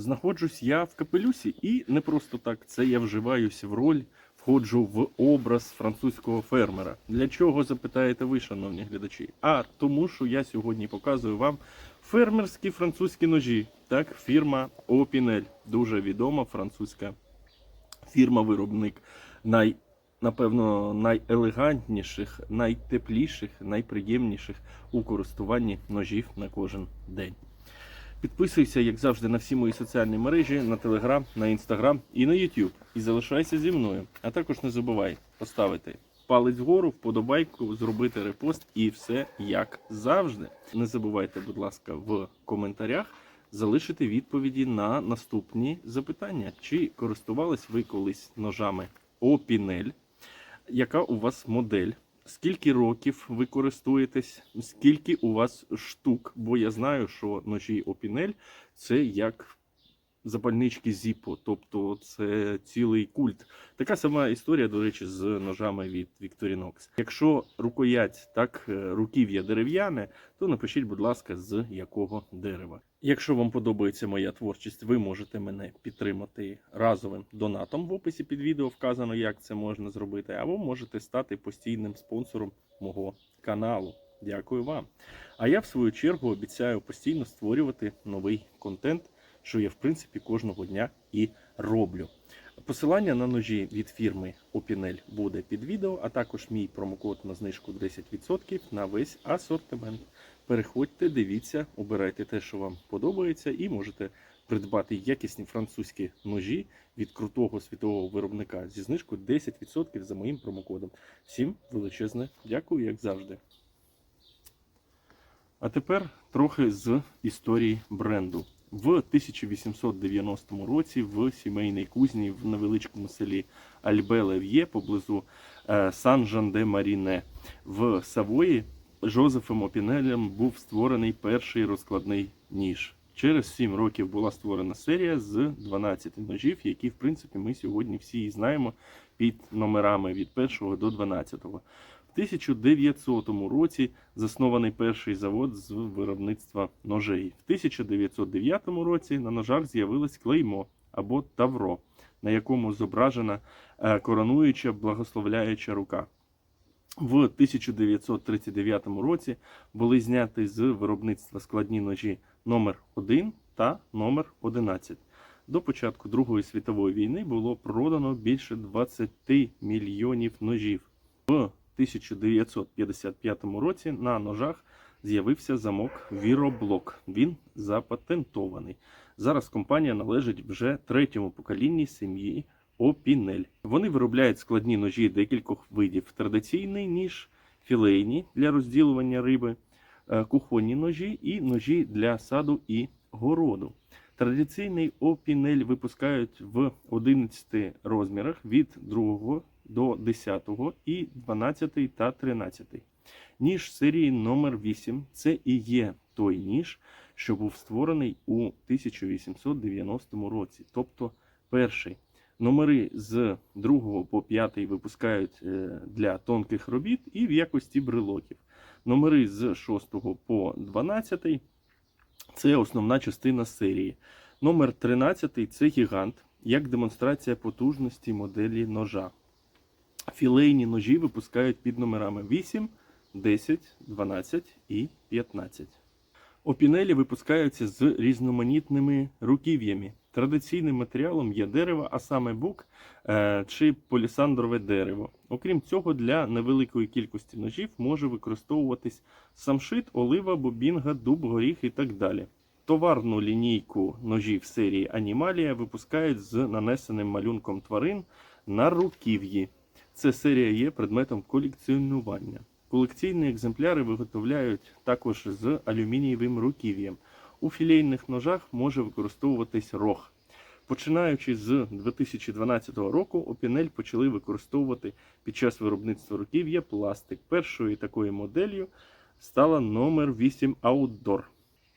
знаходжусь я в капелюсі, і не просто так, це я вживаюся в роль, входжу в образ французького фермера. Для чого запитаєте ви, шановні глядачі? А тому, що я сьогодні показую вам фермерські французькі ножі. Так, фірма Opinel, дуже відома французька фірма-виробник. Най, напевно, найелегантніших, найтепліших, найприємніших у користуванні ножів на кожен день. Підписуйся, як завжди, на всі мої соціальні мережі, на Телеграм, на Інстаграм і на YouTube. І залишайся зі мною. А також не забувай поставити палець вгору, вподобайку, зробити репост і все як завжди. Не забувайте, будь ласка, в коментарях залишити відповіді на наступні запитання. Чи користувались ви колись ножами Opinel? Яка у вас модель? Скільки років ви користуєтесь? Скільки у вас штук? Бо я знаю, що ножі опінель це як запальнички Zippo, тобто це цілий культ. Така сама історія, до речі, з ножами від Victorinox. Якщо рукоять, так е, руків'я дерев'яне, то напишіть, будь ласка, з якого дерева. Якщо вам подобається моя творчість, ви можете мене підтримати разовим донатом. В описі під відео вказано, як це можна зробити, або можете стати постійним спонсором мого каналу. Дякую вам. А я, в свою чергу, обіцяю постійно створювати новий контент, що я, в принципі, кожного дня і роблю. Посилання на ножі від фірми Opinel буде під відео, а також мій промокод на знижку 10% на весь асортимент. Переходьте, дивіться, обирайте те, що вам подобається, і можете придбати якісні французькі ножі від крутого світового виробника зі знижкою 10% за моїм промокодом. Всім величезне дякую, як завжди. А тепер трохи з історії бренду. В 1890 році в сімейній кузні в невеличкому селі Альбе-Лев'є поблизу е, Сан-Жан-де-Маріне в Савої Жозефом Опінелем був створений перший розкладний ніж. Через 7 років була створена серія з 12 ножів, які, в принципі, ми сьогодні всі знаємо під номерами від 1 до 12. В 1900 році заснований перший завод з виробництва ножей. В 1909 році на ножах з'явилось клеймо або тавро, на якому зображена е, коронуюча благословляюча рука. В 1939 році були зняті з виробництва складні ножі номер 1 та номер 11. До початку Другої світової війни було продано більше 20 мільйонів ножів. В 1955 році на ножах з'явився замок Віроблок. Він запатентований. Зараз компанія належить вже третьому поколінні сім'ї Опінель. Вони виробляють складні ножі декількох видів: традиційний ніж, філейні для розділування риби, е, кухонні ножі і ножі для саду і городу. Традиційний опінель випускають в 11 розмірах від 2 до 10 і 12 та 13. Ніж серії номер 8 це і є той ніж, що був створений у 1890 році, тобто перший. Номери з 2 по 5 випускають е, для тонких робіт і в якості брелоків. Номери з 6 по 12 це основна частина серії. Номер 13 це гігант, як демонстрація потужності моделі ножа. Філейні ножі випускають під номерами 8, 10, 12 і 15. Опінелі випускаються з різноманітними руків'ями. Традиційним матеріалом є дерево, а саме бук е, чи полісандрове дерево. Окрім цього, для невеликої кількості ножів може використовуватись самшит, олива, бобінга, дуб, горіх і так далі. Товарну лінійку ножів серії Анімалія випускають з нанесеним малюнком тварин на руків'ї. Ця серія є предметом колекціонування. Колекційні екземпляри виготовляють також з алюмінієвим руків'ям. У філейних ножах може використовуватись рог. Починаючи з 2012 року, Опінель почали використовувати під час виробництва руків'я пластик. Першою такою моделлю стала номер 8 Outdoor.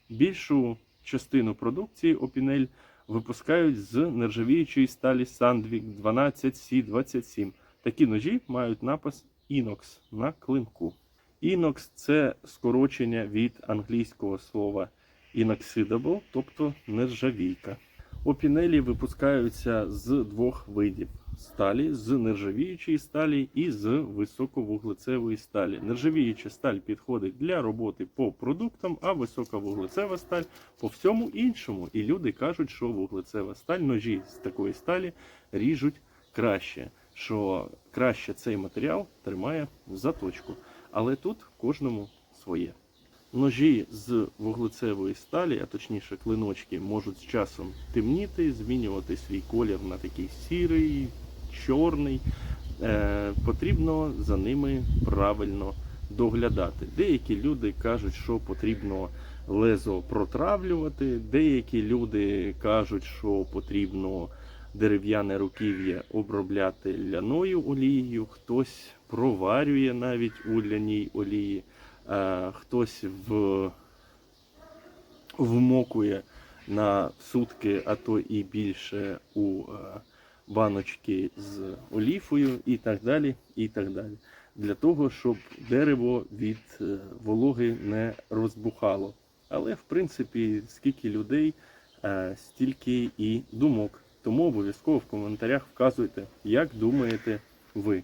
Більшу частину продукції Опінель випускають з нержавіючої сталі Sandvik 12C27. Такі ножі мають напис Inox на клинку. Inox це скорочення від англійського слова inoxidable, тобто нержавійка. Опінелі випускаються з двох видів сталі: з нержавіючої сталі і з високовуглецевої сталі. Нержавіюча сталь підходить для роботи по продуктам, а високовуглецева сталь по всьому іншому. І люди кажуть, що вуглецева сталь, ножі з такої сталі ріжуть краще, що краще цей матеріал тримає заточку. Але тут кожному своє. Ножі з вуглецевої сталі, а точніше клиночки, можуть з часом темніти, змінювати свій колір на такий сірий, чорний. Е, потрібно за ними правильно доглядати. Деякі люди кажуть, що потрібно лезо протравлювати, деякі люди кажуть, що потрібно дерев'яне руків'я обробляти ляною олією, хтось проварює навіть у ляній олії. Е, хтось в, вмокує на сутки, а то і більше у е, баночки з оліфою і так далі. і так далі. Для того, щоб дерево від е, вологи не розбухало. Але, в принципі, скільки людей, стільки і думок. Тому обов'язково в коментарях вказуйте, як думаєте ви.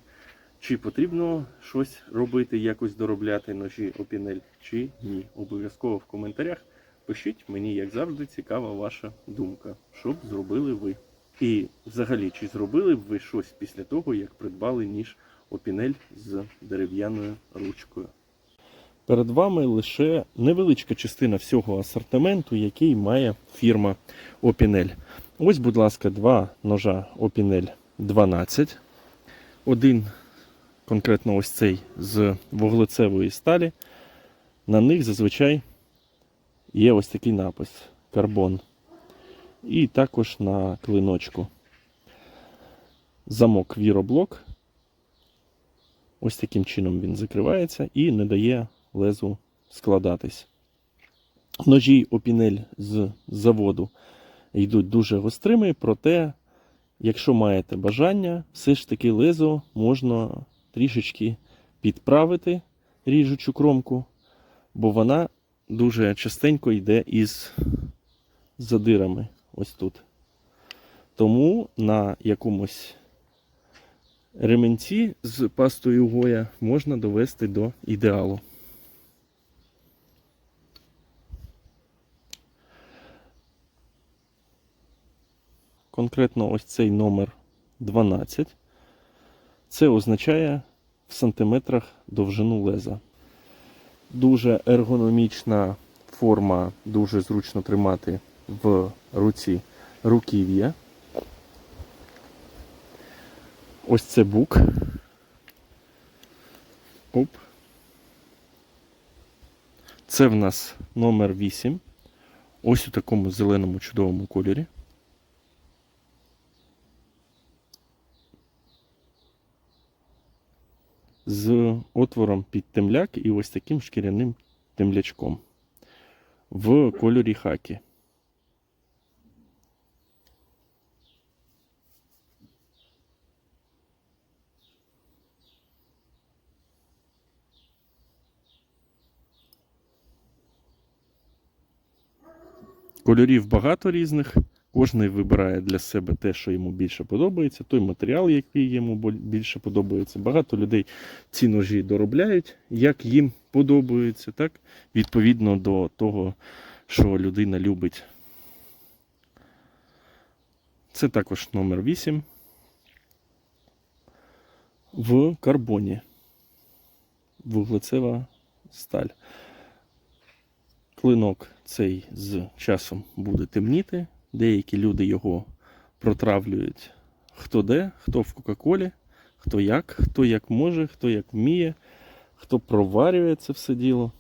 Чи потрібно щось робити, якось доробляти ножі опінель, чи ні. Обов'язково в коментарях пишіть, мені, як завжди, цікава ваша думка, що б зробили ви. І взагалі, чи зробили б ви щось після того, як придбали ніж опінель з дерев'яною ручкою? Перед вами лише невеличка частина всього асортименту, який має фірма Опінель. Ось, будь ласка, два ножа Опінель 12. Один конкретно ось цей з вуглецевої сталі, на них зазвичай є ось такий напис карбон. І також на клиночку замок віроблок. Ось таким чином він закривається і не дає лезу складатись. Ножі опінель з заводу йдуть дуже гострими, проте, якщо маєте бажання, все ж таки лезо можна трішечки підправити ріжучу кромку, бо вона дуже частенько йде із задирами ось тут. Тому на якомусь ременці з пастою Гоя можна довести до ідеалу. Конкретно ось цей номер 12. Це означає в сантиметрах довжину леза. Дуже ергономічна форма, дуже зручно тримати в руці руків'я. Ось це бук. Оп. Це в нас номер 8. Ось у такому зеленому чудовому кольорі. З отвором під темляк і ось таким шкіряним темлячком в кольорі хакі. Кольорів багато різних. Кожний вибирає для себе те, що йому більше подобається, той матеріал, який йому більше подобається. Багато людей ці ножі доробляють, як їм подобається, так? відповідно до того, що людина любить. Це також номер 8 в карбоні. Вуглецева сталь. Клинок цей з часом буде темніти. Деякі люди його протравлюють хто де, хто в Кока-Колі, хто як, хто як може, хто як вміє, хто проварює це все діло.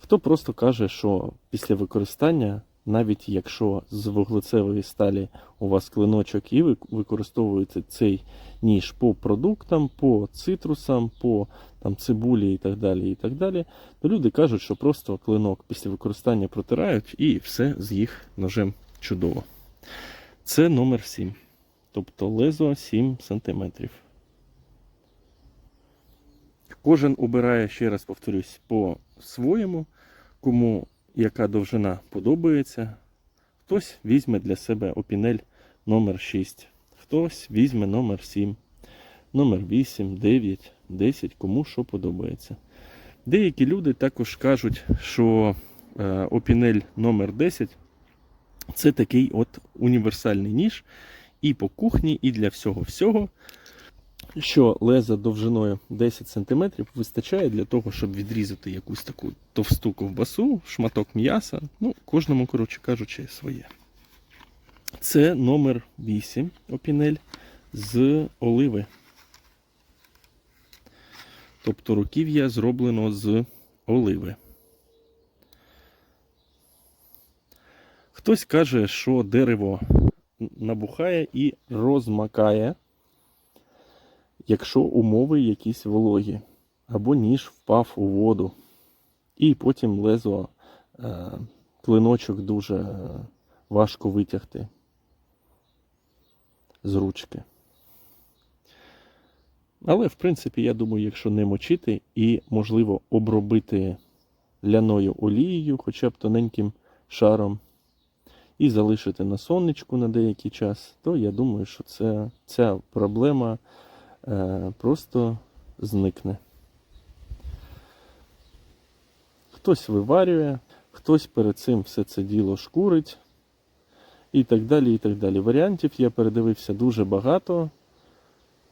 Хто просто каже, що після використання, навіть якщо з вуглецевої сталі у вас клиночок і ви використовуєте цей ніж по продуктам, по цитрусам, по там, цибулі і так далі, і так далі, то люди кажуть, що просто клинок після використання протирають і все з їх ножем чудово. Це номер 7. Тобто лезо 7 см. Кожен обирає, ще раз повторюсь, по своєму, кому яка довжина подобається. Хтось візьме для себе опінель номер 6, хтось візьме номер 7, номер 8, 9, 10, кому що подобається. Деякі люди також кажуть, що е, опінель номер 10 це такий от універсальний ніж і по кухні, і для всього-всього, що леза довжиною 10 см вистачає для того, щоб відрізати якусь таку товсту ковбасу, шматок м'яса. Ну, кожному, коротше кажучи, своє. Це номер 8 опінель з оливи. Тобто руків'я зроблено з оливи. Хтось каже, що дерево набухає і розмакає, якщо умови якісь вологі, або ніж впав у воду. І потім лезо е, клиночок дуже е, важко витягти з ручки. Але, в принципі, я думаю, якщо не мочити і, можливо, обробити ляною олією, хоча б тоненьким шаром, і залишити на сонечку на деякий час, то я думаю, що це, ця проблема просто зникне. Хтось виварює, хтось перед цим все це діло шкурить і так далі. і так далі. Варіантів я передивився дуже багато.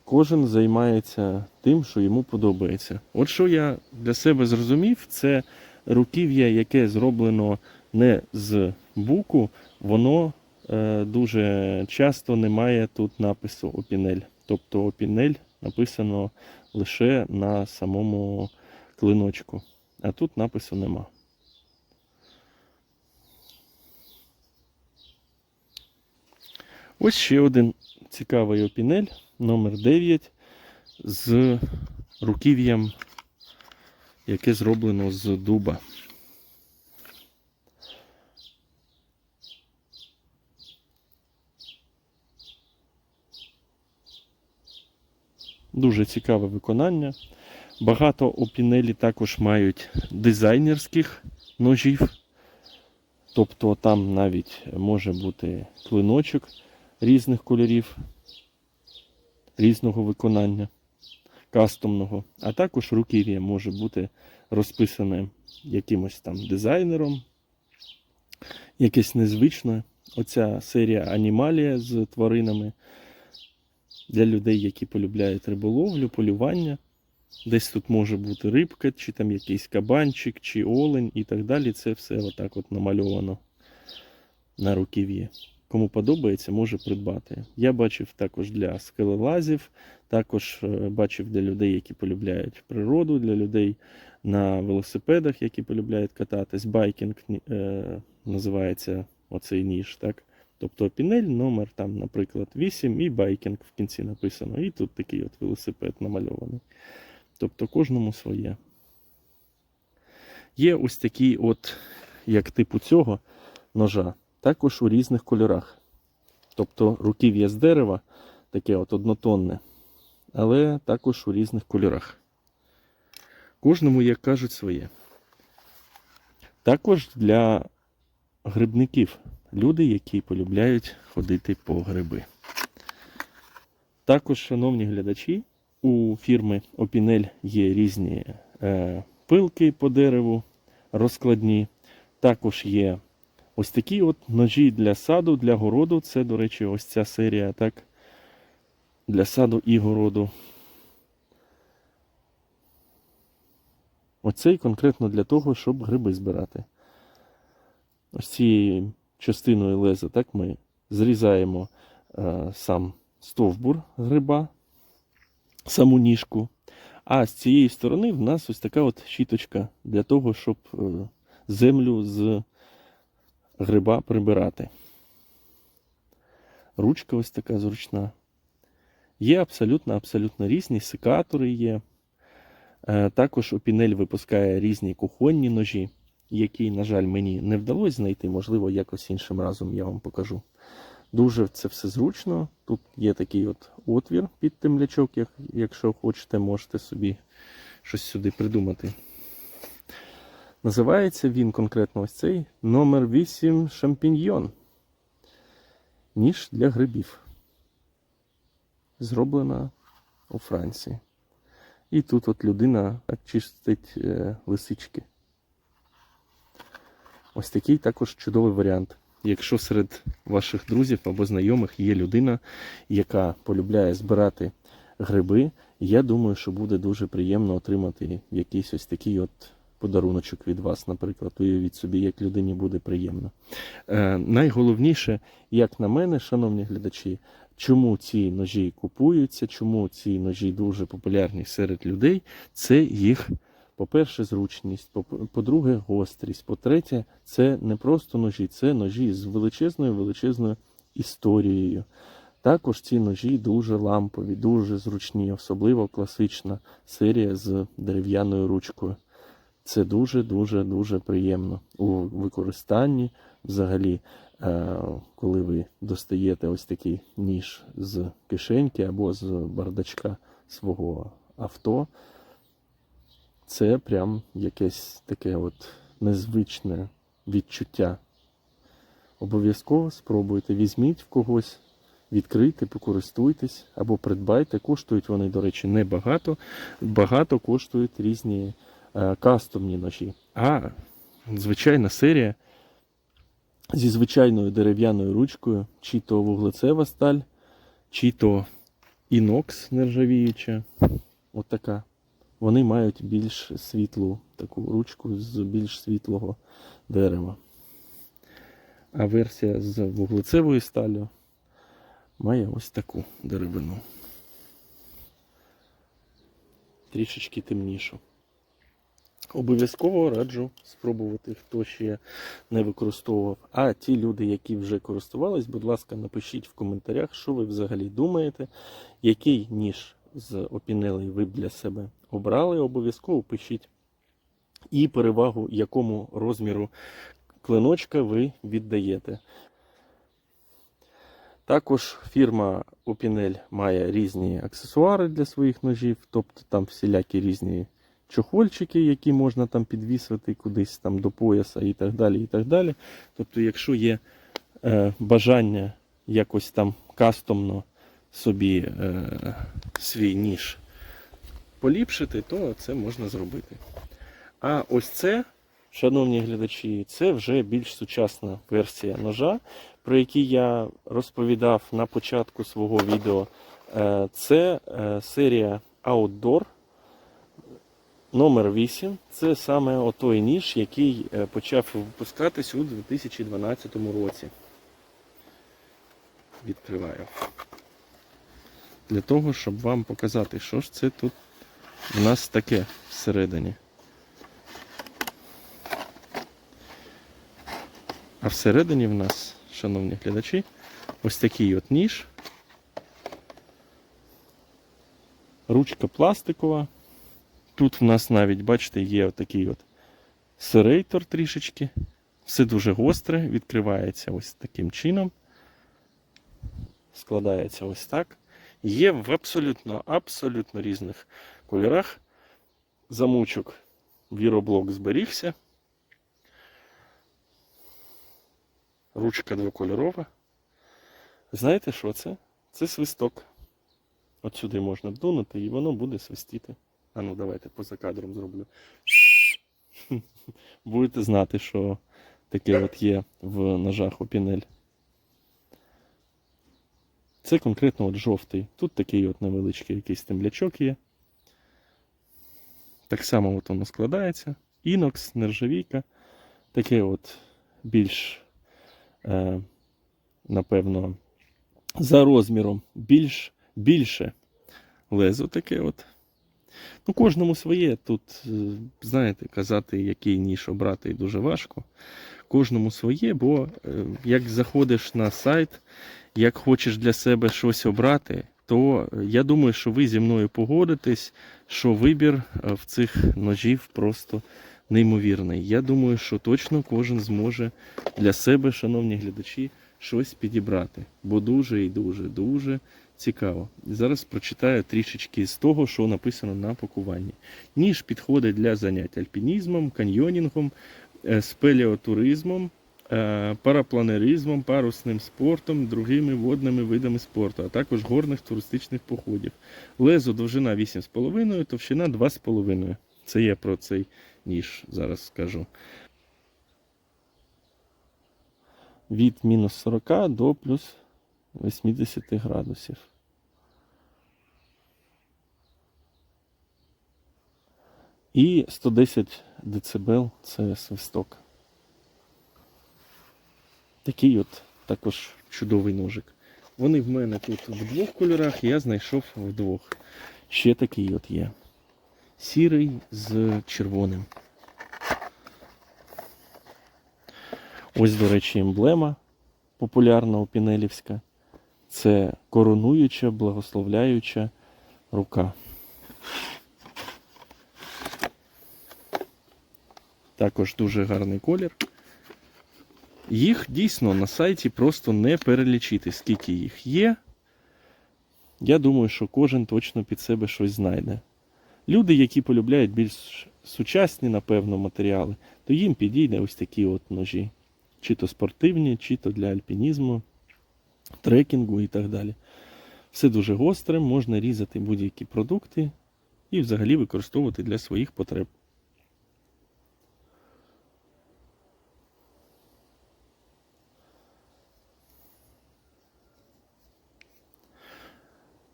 Кожен займається тим, що йому подобається. От що я для себе зрозумів, це руків'я, яке зроблено не з буку, воно е, дуже часто не має тут напису опінель. Тобто опінель написано лише на самому клиночку, а тут напису нема. Ось ще один цікавий опінель номер 9 з руків'ям, яке зроблено з дуба. Дуже цікаве виконання. Багато опінелі також мають дизайнерських ножів. Тобто там навіть може бути клиночок різних кольорів, різного виконання, кастомного. А також руків'я може бути розписане якимось там дизайнером, якесь незвичне. Оця серія Анімалія з тваринами для людей, які полюбляють риболовлю, полювання. Десь тут може бути рибка, чи там якийсь кабанчик, чи олень і так далі. Це все отак от намальовано на руків'ї. Кому подобається, може придбати. Я бачив також для скелелазів, також е, бачив для людей, які полюбляють природу, для людей на велосипедах, які полюбляють кататись. Байкінг е, називається оцей ніж. так? Тобто пінель, номер там, наприклад, 8 і байкінг в кінці написано. І тут такий от велосипед намальований. Тобто кожному своє. Є ось такі, от, як типу цього ножа, також у різних кольорах. Тобто руків'я з дерева, таке от однотонне, але також у різних кольорах. Кожному, як кажуть, своє. Також для грибників. Люди, які полюбляють ходити по гриби. Також, шановні глядачі, у фірми Опінель є різні е, пилки по дереву, розкладні. Також є ось такі от ножі для саду, для городу. Це, до речі, ось ця серія так, для саду і городу. Оцей конкретно для того, щоб гриби збирати. Ось цією частиною леза так, ми зрізаємо е, сам стовбур гриба, саму ніжку. А з цієї сторони в нас ось така от щіточка для того, щоб е, землю з гриба прибирати. Ручка ось така зручна. Є абсолютно абсолютно різні секатори є. Е, Також Опінель випускає різні кухонні ножі, які, на жаль, мені не вдалося знайти. Можливо, якось іншим разом я вам покажу. Дуже це все зручно. Тут є такий от отвір під темлячок, як, якщо хочете, можете собі щось сюди придумати. Називається він конкретно ось цей номер 8 шампіньйон. ніж для грибів. Зроблена у Франції. І тут от людина так чистить е, лисички. Ось такий також чудовий варіант. Якщо серед ваших друзів або знайомих є людина, яка полюбляє збирати гриби, я думаю, що буде дуже приємно отримати якийсь ось такий от подаруночок від вас, наприклад. Уявіть собі, як людині буде приємно. Е, найголовніше, як на мене, шановні глядачі, чому ці ножі купуються, чому ці ножі дуже популярні серед людей, це їх. По-перше, зручність, по- по-друге, гострість. По-третє, це не просто ножі, це ножі з величезною величезною історією. Також ці ножі дуже лампові, дуже зручні, особливо класична серія з дерев'яною ручкою. Це дуже дуже дуже приємно у використанні. Взагалі, е, коли ви достаєте ось такий ніж з кишеньки або з бардачка свого авто, це прям якесь таке от незвичне відчуття. Обов'язково спробуйте, візьміть в когось, відкрийте, покористуйтесь або придбайте. Коштують вони, до речі, небагато. Багато коштують різні е, кастомні ножі. А звичайна серія зі звичайною дерев'яною ручкою, чи то вуглецева сталь, чи то інокс нержавіюча. От така. Вони мають більш світлу таку ручку з більш світлого дерева. А версія з вуглецевою сталлю має ось таку деревину. Трішечки темнішу. Обов'язково раджу спробувати, хто ще не використовував. А ті люди, які вже користувались, будь ласка, напишіть в коментарях, що ви взагалі думаєте, який ніж з опінелей ви для себе обрали, обов'язково пишіть. І перевагу, якому розміру клиночка ви віддаєте. Також фірма Opinel має різні аксесуари для своїх ножів, тобто там всілякі різні чохольчики, які можна там підвісити кудись там до пояса і так далі. і так далі. Тобто, якщо є е, бажання якось там кастомно собі е, свій ніж поліпшити, то це можна зробити. А ось це, шановні глядачі, це вже більш сучасна версія ножа, про який я розповідав на початку свого відео. Е, Це е, серія Outdoor номер 8. Це саме отой ніж, який е, почав випускатись у 2012 році. Відкриваю. Для того, щоб вам показати, що ж це тут у нас таке всередині. А всередині в нас, шановні глядачі, ось такий от ніж. Ручка пластикова. Тут в нас навіть, бачите, є отакий от серейтор трішечки. Все дуже гостре, відкривається ось таким чином. Складається ось так. Є в абсолютно, абсолютно різних кольорах. Замочок віроблок зберігся. Ручка двокольорова. Знаєте, що це? Це свисток. От сюди можна вдунути і воно буде свистіти. А ну давайте поза кадром зроблю. Будете знати, що таке от є в ножах Опінель. Це конкретно от жовтий. Тут такий от невеличкий якийсь темлячок є. Так само от воно складається. Інокс, нержавійка. Таке от більш, е, напевно, за розміром більш, більше лезо таке от. Ну, кожному своє. Тут, е, знаєте, казати, який ніж обрати дуже важко. Кожному своє, бо е, як заходиш на сайт, як хочеш для себе щось обрати, то е, я думаю, що ви зі мною погодитесь, що вибір е, в цих ножів просто неймовірний. Я думаю, що точно кожен зможе для себе, шановні глядачі, щось підібрати. Бо дуже і дуже, дуже цікаво. Зараз прочитаю трішечки з того, що написано на пакуванні. Ніж підходить для занять альпінізмом, каньйонінгом, е, спелеотуризмом, е, парапланеризмом, парусним спортом, другими водними видами спорту, а також горних туристичних походів. Лезо довжина 8,5, товщина 2,5. Це я про цей ніж зараз скажу. Від мінус 40 до плюс 80 градусів. І 110 дБ це свисток. Такий от також чудовий ножик. Вони в мене тут в двох кольорах, я знайшов в двох. Ще такий от є. Сірий з червоним. Ось, до речі, емблема популярна опінелівська. Це коронуюча, благословляюча рука. Також дуже гарний колір. Їх дійсно на сайті просто не перелічити, скільки їх є. Я думаю, що кожен точно під себе щось знайде. Люди, які полюбляють більш сучасні, напевно, матеріали, то їм підійде ось такі от ножі. Чи то спортивні, чи то для альпінізму, трекінгу і так далі. Все дуже гостре, можна різати будь-які продукти і взагалі використовувати для своїх потреб.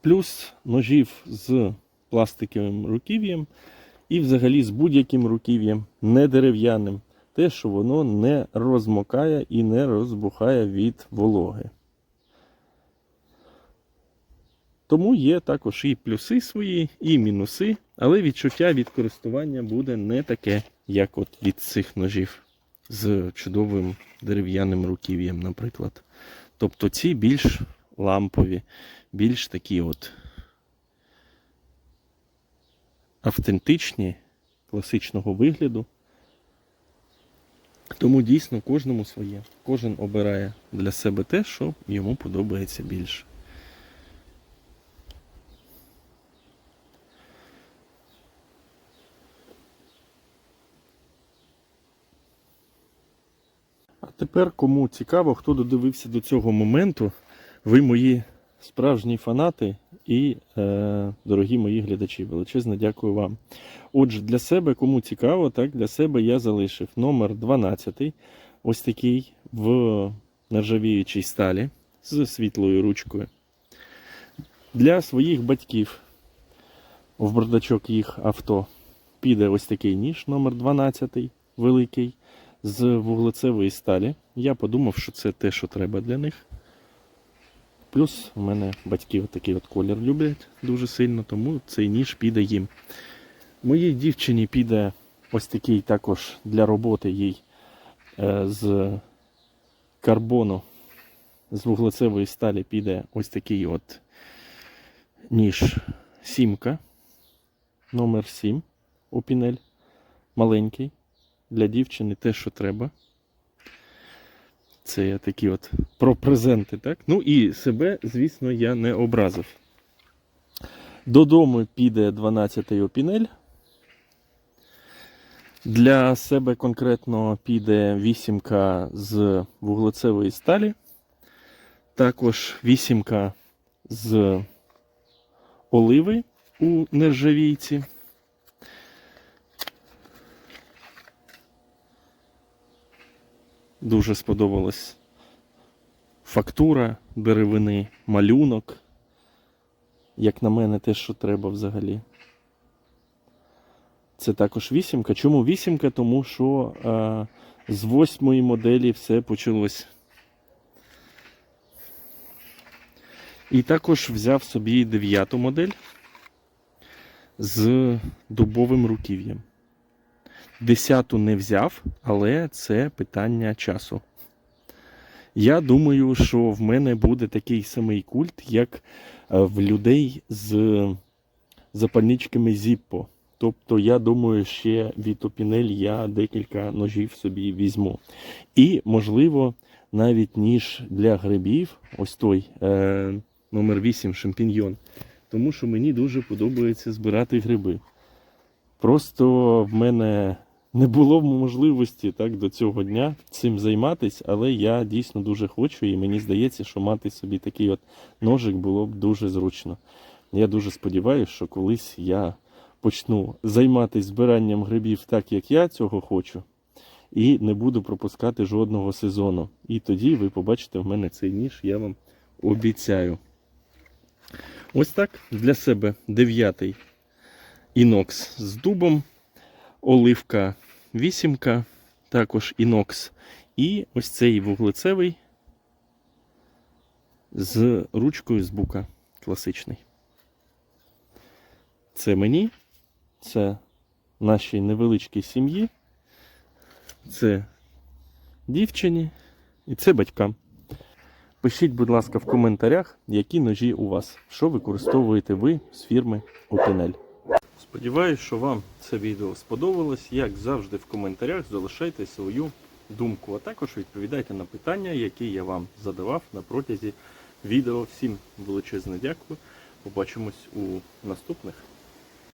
Плюс ножів з пластиковим руків'ям і взагалі з будь-яким руків'ям, не дерев'яним, те, що воно не розмокає і не розбухає від вологи. Тому є також і плюси свої, і мінуси, але відчуття від користування буде не таке, як от від цих ножів з чудовим дерев'яним руків'ям, наприклад. Тобто ці більш лампові, більш такі от автентичні, класичного вигляду. Тому дійсно кожному своє. Кожен обирає для себе те, що йому подобається більше. А тепер, кому цікаво, хто додивився до цього моменту, ви мої справжні фанати і е, дорогі мої глядачі. Величезне дякую вам. Отже, для себе, кому цікаво, так для себе я залишив номер 12, ось такий в нержавіючій сталі з світлою ручкою. Для своїх батьків в бардачок їх авто піде ось такий ніж, номер 12, великий, з вуглецевої сталі. Я подумав, що це те, що треба для них. Плюс у мене батьки такий от колір люблять дуже сильно, тому цей ніж піде їм. Моїй дівчині піде ось такий також для роботи їй е, з карбону, з вуглецевої сталі піде ось такий от ніж сімка, номер 7 опінель. Маленький. Для дівчини те, що треба. Це я такі от про презенти, так? Ну і себе, звісно, я не образив. Додому піде 12-й опінель. Для себе конкретно піде вісімка з вуглецевої сталі. Також вісімка з оливи у нержавійці. Дуже сподобалась фактура деревини, малюнок. Як на мене, те, що треба взагалі. Це також вісімка. Чому вісімка? Тому що е, з восьмої моделі все почалось. І також взяв собі дев'яту модель з дубовим руків'ям. Десяту не взяв, але це питання часу. Я думаю, що в мене буде такий самий культ, як е, в людей з запальничками Zippo. Тобто, я думаю, ще від Opinel я декілька ножів собі візьму. І, можливо, навіть ніж для грибів, ось той е, номер 8 шампіньйон. Тому що мені дуже подобається збирати гриби. Просто в мене не було можливості так до цього дня цим займатися, але я дійсно дуже хочу, і мені здається, що мати собі такий от ножик було б дуже зручно. Я дуже сподіваюся, що колись я почну займатися збиранням грибів так, як я цього хочу, і не буду пропускати жодного сезону. І тоді ви побачите в мене цей ніж, я вам обіцяю. Ось так для себе дев'ятий інокс з дубом, оливка вісімка, також інокс. І ось цей вуглецевий з ручкою з бука класичний. Це мені, це нашій невеличкій сім'ї, це дівчині і це батькам. Пишіть, будь ласка, в коментарях, які ножі у вас, що використовуєте ви з фірми Опінель. Сподіваюсь, що вам це відео сподобалось. Як завжди, в коментарях залишайте свою думку, а також відповідайте на питання, які я вам задавав на протязі відео. Всім величезне дякую. Побачимось у наступних.